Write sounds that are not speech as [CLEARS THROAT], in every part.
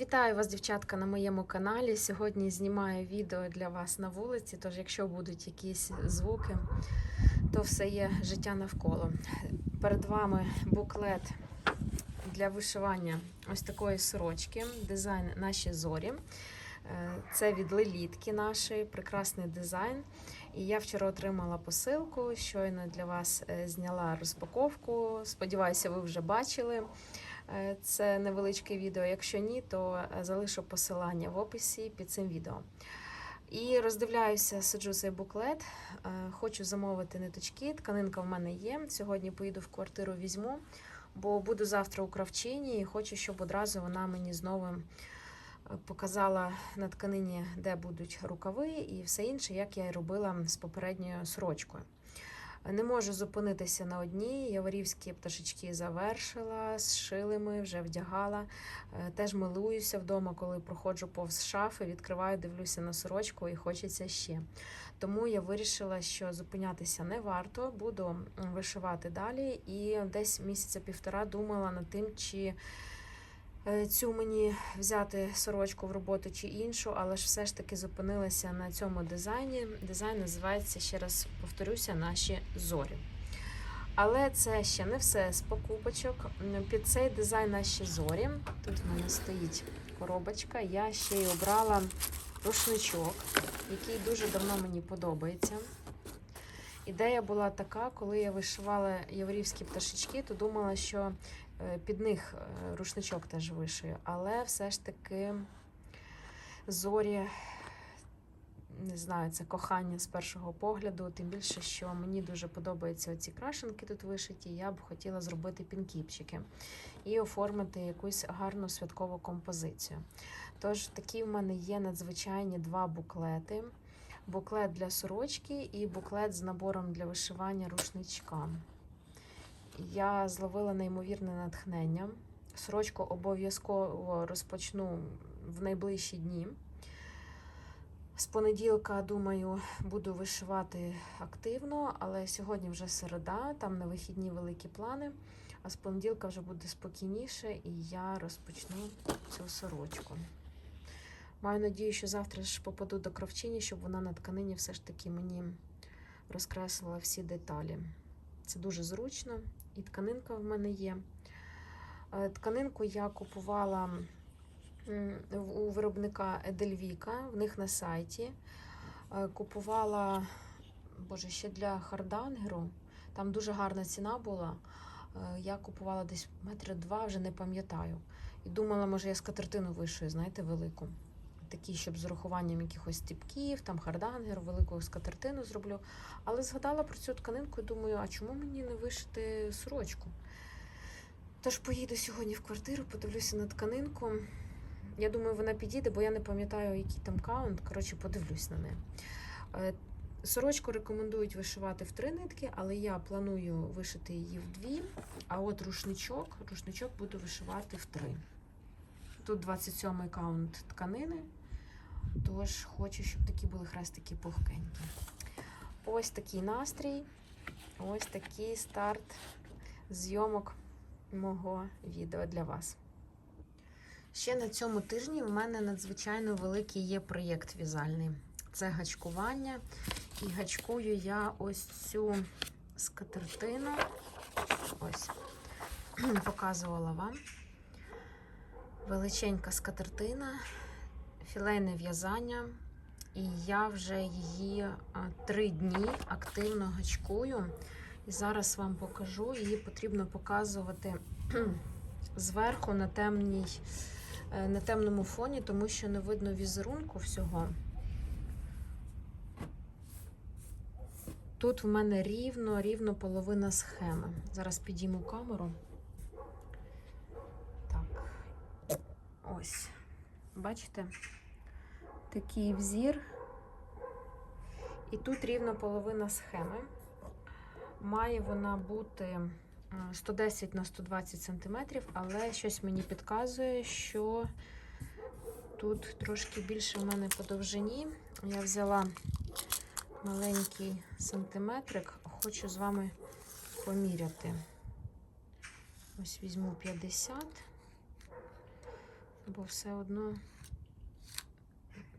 Вітаю вас, дівчатка, на моєму каналі. Сьогодні знімаю відео для вас на вулиці, тож якщо будуть якісь звуки, то все є життя навколо. Перед вами буклет для вишивання ось такої сорочки, дизайн наші зорі. Е, Це від лелітки нашої, прекрасний дизайн. І я вчора отримала посилку. Щойно для вас е, зняла розпаковку. Сподіваюся, ви вже бачили. Е, Це невеличке відео. Якщо ні, то е, залишу посилання в описі під цим відео. І роздивляюся, сиджу цей буклет. Е, Хочу замовити ниточки. Тканинка в мене є. Сьогодні поїду в квартиру, візьму, бо буду завтра у кравчині і хочу, щоб одразу вона мені знову показала на тканині, де будуть рукави і все інше, як я і робила з попередньою сорочкою. Не можу зупинитися на одній. Яворівські пташечки завершила, зшили ми, вже вдягала. Е, Теж милуюся вдома, коли проходжу повз шафи, відкриваю, дивлюся на сорочку і хочеться ще. Тому я вирішила, що зупинятися не варто, буду вишивати далі. І десь місяця півтора думала над тим, чи цю мені взяти сорочку в роботу чи іншу, але ж все ж таки зупинилася на цьому дизайні. Дизайн називається, ще раз повторюся, наші зорі. Але це ще не все з покупочок. Під цей дизайн наші зорі. Тут в мене стоїть коробочка. Я ще й обрала рушничок, який дуже давно мені подобається. Ідея була така, коли я вишивала яворівські пташечки, то думала, що е, під них е, рушничок теж вишию. Але все ж таки зорі, не знаю, це кохання з першого погляду. Тим більше, що мені дуже подобаються оці крашенки тут вишиті. Я б хотіла зробити пінкіпчики і оформити якусь гарну святкову композицію. Тож такі в мене є надзвичайні два буклети. Буклет для сорочки і буклет з набором для вишивання рушничка. Я зловила неймовірне натхнення. Сорочку обов'язково розпочну в найближчі дні. З понеділка, думаю, буду вишивати активно, але сьогодні вже середа, там на вихідні великі плани. А з понеділка вже буде спокійніше, і я розпочну цю сорочку. Маю надію, що завтра ж попаду до кравчині, щоб вона на тканині все ж таки мені розкреслила всі деталі. Це дуже зручно, і тканинка в мене є. Е, Тканинку я купувала у виробника Едельвіка, в них на сайті. Е, Купувала, боже, ще для Хардангеру. Там дуже гарна ціна була. Е, Я купувала десь метри два, вже не пам'ятаю. І думала, може, я скатертину вишию, знаєте, велику. Такі, щоб з урахуванням якихось стіпків, там хардангер, велику скатертину зроблю. Але згадала про цю тканинку і думаю, а чому мені не вишити сорочку? Тож поїду сьогодні в квартиру, подивлюся на тканинку. Я думаю, вона підійде, бо я не пам'ятаю, який там каунт. Коротше, подивлюсь на неї. Е, Сорочку рекомендують вишивати в три нитки, але я планую вишити її в дві. А от рушничок, рушничок буду вишивати в три. Тут 27-й каунт тканини, тож хочу, щоб такі були хрестики пухкенькі. Ось такий настрій, ось такий старт зйомок мого відео для вас. Ще на цьому тижні в мене надзвичайно великий є проєкт в'язальний. Це гачкування. І гачкую я ось цю скатертину. Ось, [CLEARS THROAT] показувала вам. Величенька скатертина, філейне в'язання. І я вже її три дні активно гачкую. І зараз вам покажу. Її потрібно показувати [CLEARS THROAT] зверху на темній, е, на темному фоні, тому що не видно візерунку всього. Тут в мене рівно, рівно половина схеми. Зараз підійму камеру. Так. Ось. Бачите? Такий взір. І тут рівно половина схеми. Має вона бути е, 110 на 120 см, але щось мені підказує, що тут трошки більше в мене по довжині. Я взяла маленький сантиметрик, хочу з вами поміряти. Ось візьму 50. бо все одно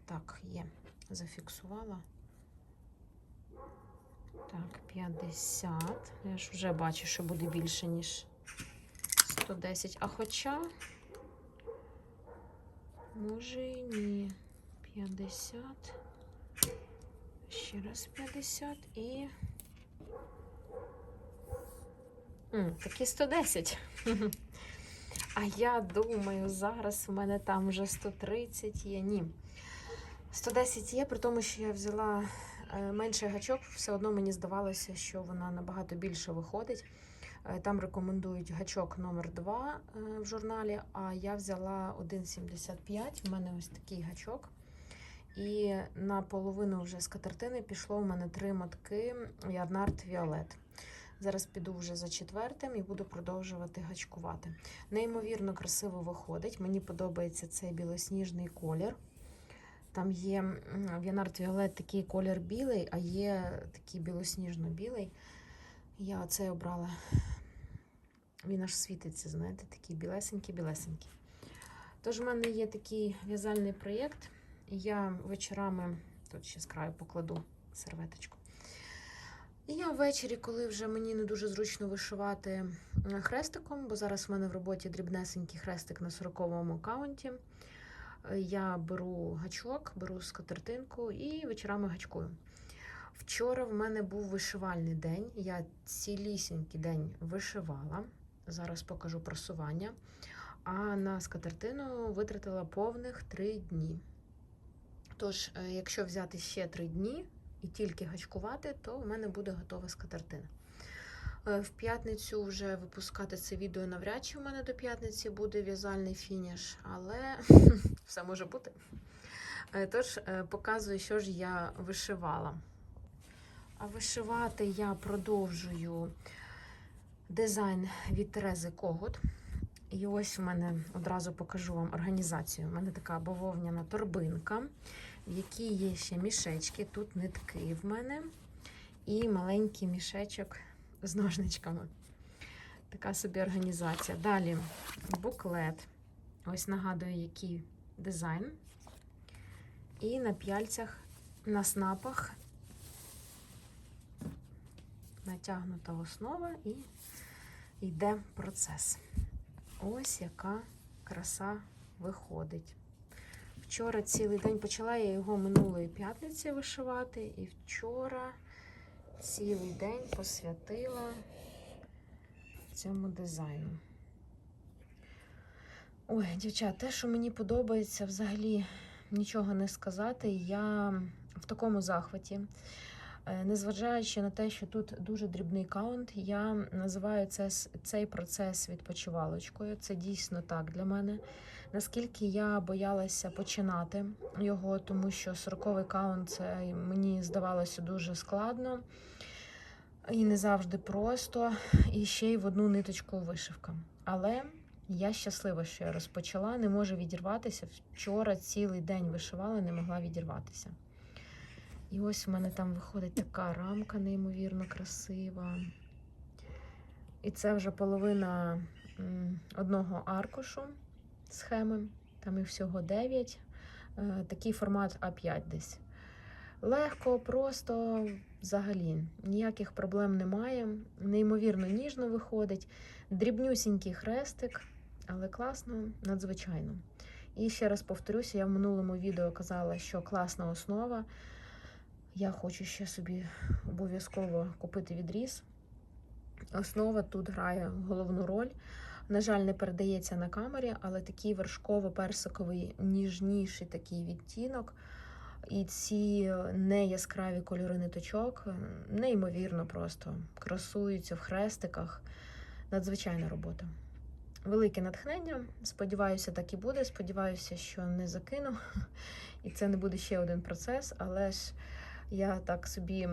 так, є, зафіксувала. Так, 50. Я ж вже бачу, що буде більше, ніж 110. А хоча, може і ні. 50. Ще раз 50 і. М, такі 110. [LAUGHS] А я думаю, зараз у мене там вже 130 є. Ні. 110 є, при тому, що я взяла е, менший гачок, все одно мені здавалося, що вона набагато більше виходить. Е, Там рекомендують гачок номер 2 в журналі, а я взяла 1,75. У мене ось такий гачок. І на половину вже з катертини пішло у мене три мотки Ярнард Віолет. Зараз піду вже за четвертим і буду продовжувати гачкувати. Неймовірно красиво виходить. Мені подобається цей білосніжний колір. Там є в Янард Віолет такий колір білий, а є такий білосніжно-білий. Я оцей обрала. Він аж світиться, знаєте, такий білесенький-білесенький. Тож, в мене є такий в'язальний проєкт. Я вечорами, тут ще з краю покладу серветочку. І я ввечері, коли вже мені не дуже зручно вишивати хрестиком, бо зараз в мене в роботі дрібнесенький хрестик на 40-му аккаунті. Я беру гачок, беру скатертинку і вечорами гачкую. Вчора в мене був вишивальний день. Я цілісінький день вишивала. Зараз покажу просування. А на скатертину витратила повних три дні. Тож, е, якщо взяти ще три дні і тільки гачкувати, то в мене буде готова скатертина. Е, В п'ятницю вже випускати це відео навряд чи в мене до п'ятниці буде в'язальний фініш, але [LAUGHS] все може бути. Е, Тож е, показую, що ж я вишивала. А вишивати я продовжую дизайн від Терези Когут. І ось в мене одразу покажу вам організацію. У мене така бавовняна торбинка, в якій є ще мішечки. Тут нитки в мене і маленький мішечок з ножничками. Така собі організація. Далі буклет. Ось нагадую, який дизайн. І на п'яльцях, на снапах натягнута основа і йде процес. Ось яка краса виходить. Вчора цілий день почала я його минулої п'ятниці вишивати, і вчора цілий день посвятила цьому дизайну. Ой, дівчат, те, що мені подобається, взагалі нічого не сказати. Я в такому захваті. Е, Незважаючи на те, що тут дуже дрібний каунт, я називаю це, цей процес відпочивалочкою. Це дійсно так для мене. Наскільки я боялася починати його, тому що 40-й каунт це мені здавалося дуже складно і не завжди просто, і ще й в одну ниточку вишивка. Але я щаслива, що я розпочала, не можу відірватися. Вчора цілий день вишивала, не могла відірватися. І ось у мене там виходить така рамка неймовірно красива. І це вже половина одного аркушу схеми. Там їх всього 9. Е, Такий формат А5 десь. Легко, просто взагалі ніяких проблем немає. Неймовірно ніжно виходить. Дрібнюсінький хрестик, але класно, надзвичайно. І ще раз повторюся, я в минулому відео казала, що класна основа. Я хочу ще собі обов'язково купити відріз. Основа тут грає головну роль. На жаль, не передається на камері, але такий вершково-персиковий ніжніший такий відтінок. І ці неяскраві кольори ниточок неймовірно просто красуються в хрестиках. Надзвичайна робота. Велике натхнення. Сподіваюся, так і буде. Сподіваюся, що не закину. [LAUGHS] І це не буде ще один процес, але ж я так собі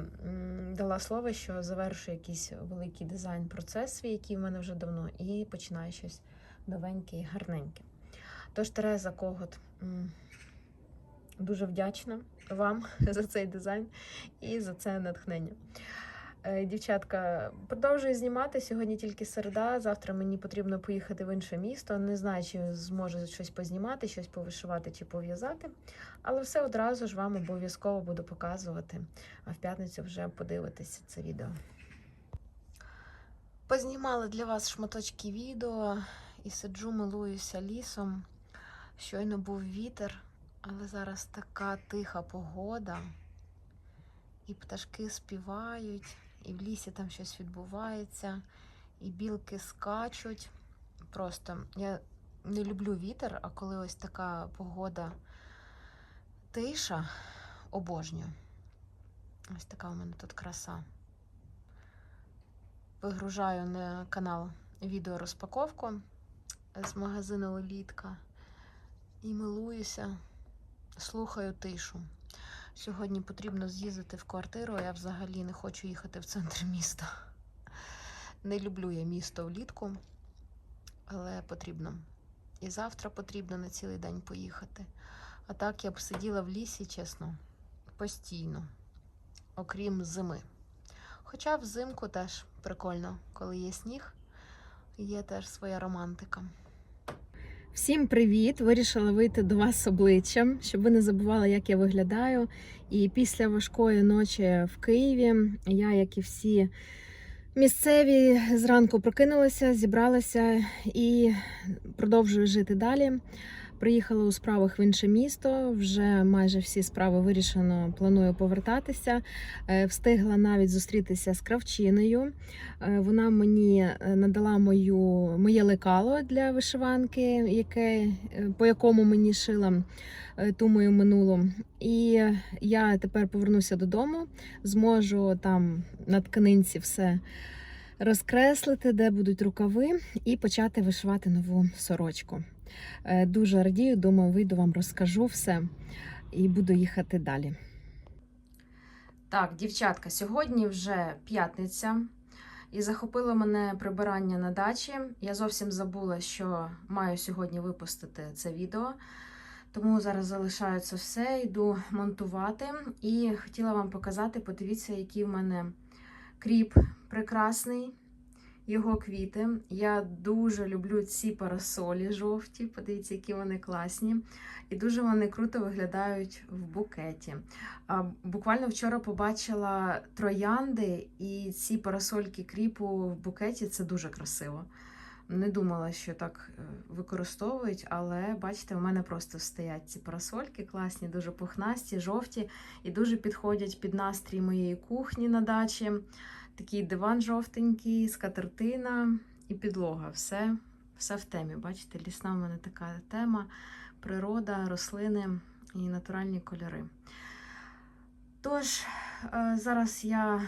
дала слово, що завершую якийсь великий дизайн процес свій, який в мене вже давно, і починаю щось новеньке і гарненьке. Тож, Тереза Когот, дуже вдячна вам [LAUGHS] за цей дизайн і за це натхнення. Е, Дівчатка, продовжую знімати. Сьогодні тільки середа. Завтра мені потрібно поїхати в інше місто. Не знаю, чи зможу щось познімати, щось повишивати чи пов'язати. Але все одразу ж вам обов'язково буду показувати. А в п'ятницю вже подивитися це відео. Познімала для вас шматочки відео і сиджу, милуюся лісом. Щойно був вітер, але зараз така тиха погода. І пташки співають, і в лісі там щось відбувається, і білки скачуть. Просто я не люблю вітер, а коли ось така погода тиша, обожнюю. Ось така у мене тут краса. Вигружаю на канал відео розпаковку з магазину Лелітка і милуюся, слухаю тишу. Сьогодні потрібно з'їздити в квартиру, я взагалі не хочу їхати в центр міста. Не люблю я місто влітку, але потрібно. І завтра потрібно на цілий день поїхати. А так я б сиділа в лісі, чесно, постійно, окрім зими. Хоча взимку теж прикольно, коли є сніг, є теж своя романтика. Всім привіт! Вирішила вийти до вас обличчям, щоб ви не забували, як я виглядаю. І після важкої ночі в Києві я, як і всі місцеві, зранку прокинулася, зібралася і продовжую жити далі. Приїхала у справах в інше місто. Вже майже всі справи вирішено. Планую повертатися. Е, Встигла навіть зустрітися з кравчиною. Е, Вона мені е, надала мою моє лекало для вишиванки, яке по якому мені шила ту мою минулу. І я тепер повернуся додому, зможу там на тканинці все розкреслити, де будуть рукави, і почати вишивати нову сорочку. Е, Дуже радію, думаю, вийду вам розкажу все і буду їхати далі. Так, дівчатка, сьогодні вже п'ятниця, і захопило мене прибирання на дачі. Я зовсім забула, що маю сьогодні випустити це відео. Тому зараз залишаю це все, йду монтувати. І хотіла вам показати, подивіться, який в мене кріп прекрасний, його квіти. Я дуже люблю ці парасолі жовті. Подивіться, які вони класні. І дуже вони круто виглядають в букеті. Буквально вчора побачила троянди і ці парасольки кріпу в букеті це дуже красиво. Не думала, що так е, використовують, але бачите, у мене просто стоять ці парасольки класні, дуже пухнасті, жовті і дуже підходять під настрій моєї кухні на дачі. Такий диван жовтенький, скатертина і підлога. Все, все в темі. Бачите, лісна в мене така тема: природа, рослини і натуральні кольори. Тож, е, зараз я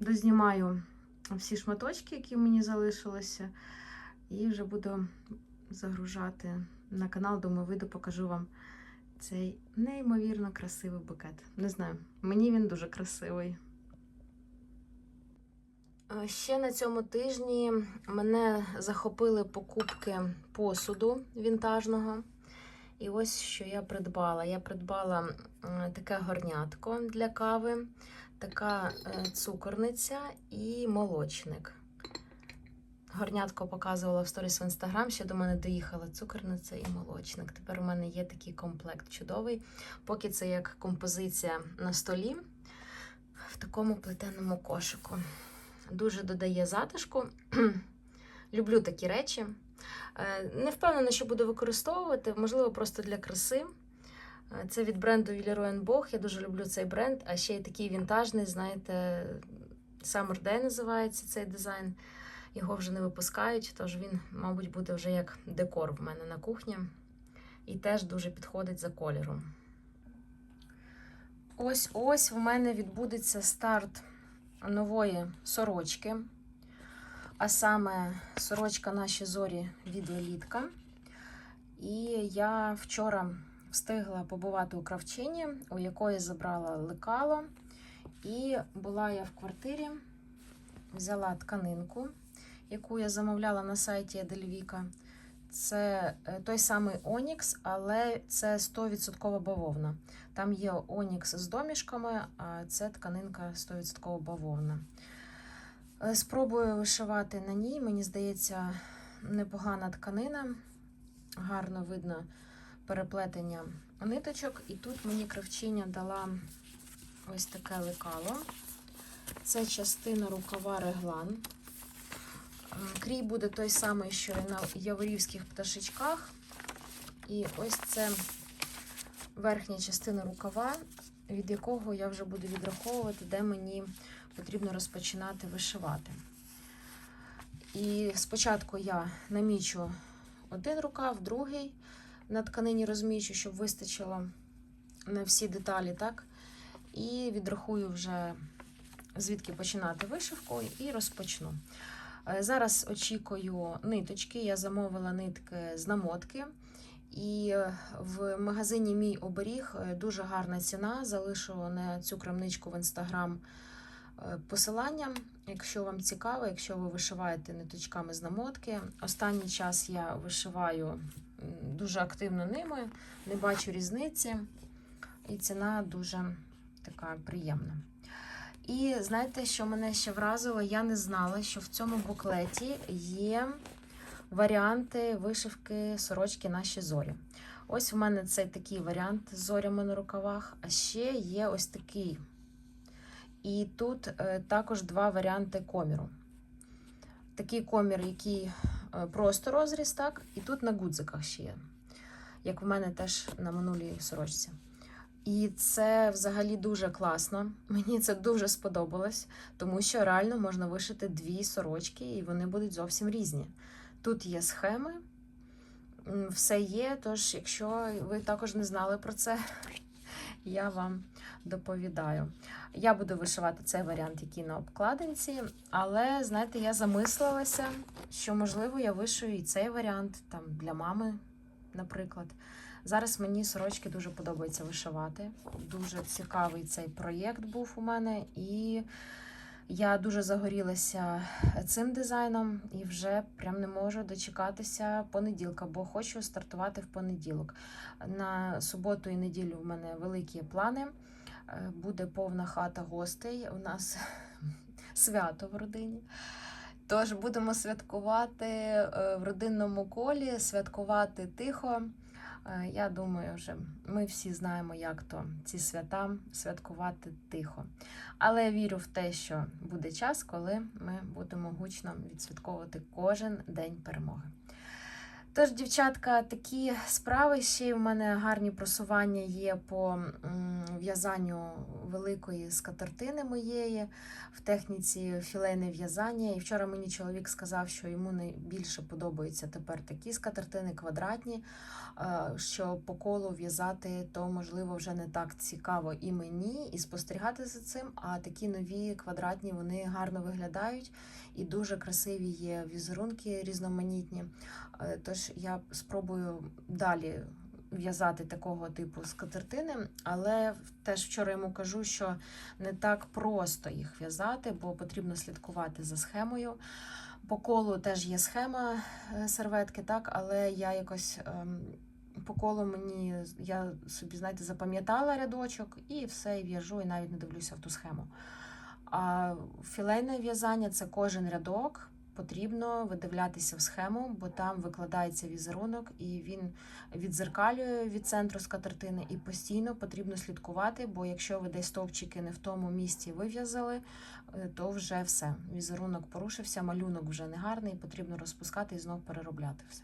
дознімаю всі шматочки, які мені залишилися, і вже буду загружати на канал. Думаю, вийду, покажу вам цей неймовірно красивий букет. Не знаю, мені він дуже красивий. Е, Ще на цьому тижні мене захопили покупки посуду вінтажного. І ось що я придбала. Я придбала таке горнятко для кави, така е, цукорниця і молочник. Горнятко показувала в сторіс в інстаграм, ще до мене доїхала цукорниця і молочник. Тепер у мене є такий комплект чудовий. Поки це як композиція на столі в такому плетеному кошику. Дуже додає затишку. [CLEARS THROAT] Люблю такі речі. Е, Не впевнена, що буду використовувати, можливо, просто для краси. Е, Це від бренду Leroy Bog. Я дуже люблю цей бренд, а ще й такий вінтажний, знаєте, Summer Day називається цей дизайн. Його вже не випускають, тож він, мабуть, буде вже як декор в мене на кухні. І теж дуже підходить за кольором. Ось ось в мене відбудеться старт нової сорочки. А саме сорочка наші зорі від Лелітка. І я вчора встигла побувати у кравчині, у якої забрала лекало. І була я в квартирі, взяла тканинку, яку я замовляла на сайті Едельвіка. Це е, той самий Онікс, але це 100% бавовна. Там є Онікс з домішками, а це тканинка 100% бавовна. Е, Спробую вишивати на ній. Мені здається, непогана тканина. Гарно видно переплетення ниточок. І тут мені кравчиня дала ось таке лекало. Це частина рукава реглан. Крій буде той самий, що і на яворівських пташечках. І ось це верхня частина рукава, від якого я вже буду відраховувати, де мені потрібно розпочинати вишивати. І спочатку я намічу один рукав, другий на тканині розмічу, щоб вистачило на всі деталі, так? І відрахую вже звідки починати вишивку і розпочну. Е, Зараз очікую ниточки. Я замовила нитки з намотки. І е, в магазині Мій оберіг е, дуже гарна ціна. Залишу на цю крамничку в інстаграм посилання. Якщо вам цікаво, якщо ви вишиваєте ниточками з намотки. Останній час я вишиваю дуже активно ними, не бачу різниці, і ціна дуже така приємна. І знаєте, що мене ще вразило? Я не знала, що в цьому буклеті є варіанти вишивки сорочки наші зорі. Ось в мене цей такий варіант з зорями на рукавах, а ще є ось такий. І тут е, також два варіанти коміру. Такий комір, який е, просто розріз, так, і тут на гудзиках ще є, як в мене теж на минулій сорочці. І це взагалі дуже класно. Мені це дуже сподобалось, тому що реально можна вишити дві сорочки, і вони будуть зовсім різні. Тут є схеми, все є. Тож, якщо ви також не знали про це, [LAUGHS] я вам доповідаю. Я буду вишивати цей варіант, який на обкладинці, але знаєте, я замислилася, що можливо я вишию і цей варіант там для мами, наприклад. Зараз мені сорочки дуже подобається вишивати. Дуже цікавий цей проєкт був у мене, і я дуже загорілася цим дизайном і вже прям не можу дочекатися понеділка, бо хочу стартувати в понеділок. На суботу і неділю в мене великі плани. Е, Буде повна хата гостей. У нас [LAUGHS] свято в родині. Тож будемо святкувати е, в родинному колі, святкувати тихо. Е, Я думаю, вже ми всі знаємо, як то ці свята святкувати тихо. Але я вірю в те, що буде час, коли ми будемо гучно відсвятковувати кожен день перемоги. Тож, дівчатка, такі справи. Ще в мене гарні просування є по в'язанню великої скатертини моєї в техніці філейне в'язання. І вчора мені чоловік сказав, що йому найбільше подобаються тепер такі скатертини квадратні, е, що по колу в'язати, то можливо вже не так цікаво і мені, і спостерігати за цим. А такі нові квадратні вони гарно виглядають і дуже красиві є візерунки різноманітні. Е, Тож я спробую далі в'язати такого типу скатертини, але теж вчора йому кажу, що не так просто їх в'язати, бо потрібно слідкувати за схемою. По колу теж є схема е, серветки, так, але я якось. ем, По колу мені я собі, знаєте, запам'ятала рядочок і все, в'яжу, і навіть не дивлюся в ту схему. А філейне в'язання це кожен рядок. Потрібно видивлятися в схему, бо там викладається візерунок, і він відзеркалює від центру скатертини, і постійно потрібно слідкувати, бо якщо ви десь стовпчики не в тому місці вив'язали, е, то вже все. Візерунок порушився, малюнок вже не гарний, потрібно розпускати і знов переробляти все.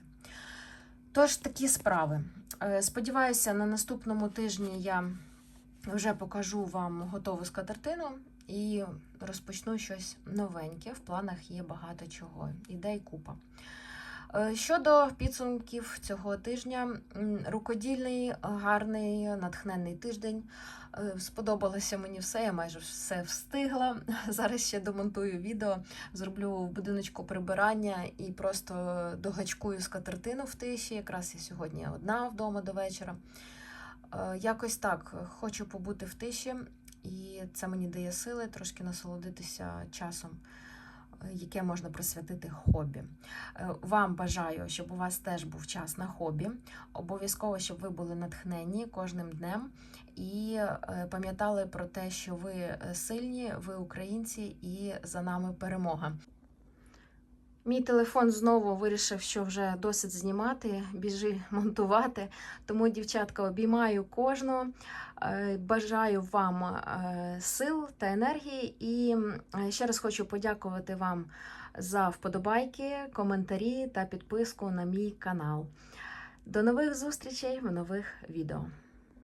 Тож такі справи. Е, Сподіваюся, на наступному тижні я вже покажу вам готову скатертину і розпочну щось новеньке. В планах є багато чого. Ідей купа. Е, Щодо підсумків цього тижня, рукодільний, гарний, натхненний тиждень. Е, Сподобалося мені все, я майже все встигла. [LAUGHS] Зараз ще домонтую відео, зроблю в будиночку прибирання і просто догачкую скатертину в тиші. Якраз я сьогодні одна вдома до вечора. Е, Якось так хочу побути в тиші, і це мені дає сили трошки насолодитися часом яке можна присвятити хобі. Е, Вам бажаю, щоб у вас теж був час на хобі. Обов'язково, щоб ви були натхнені кожним днем і е, пам'ятали про те, що ви е, сильні, ви українці, і за нами перемога. Мій телефон знову вирішив, що вже досить знімати, біжи монтувати. Тому, дівчатка, обіймаю кожного. Е, Бажаю вам е, сил та енергії. І е, ще раз хочу подякувати вам за вподобайки, коментарі та підписку на мій канал. До нових зустрічей в нових відео.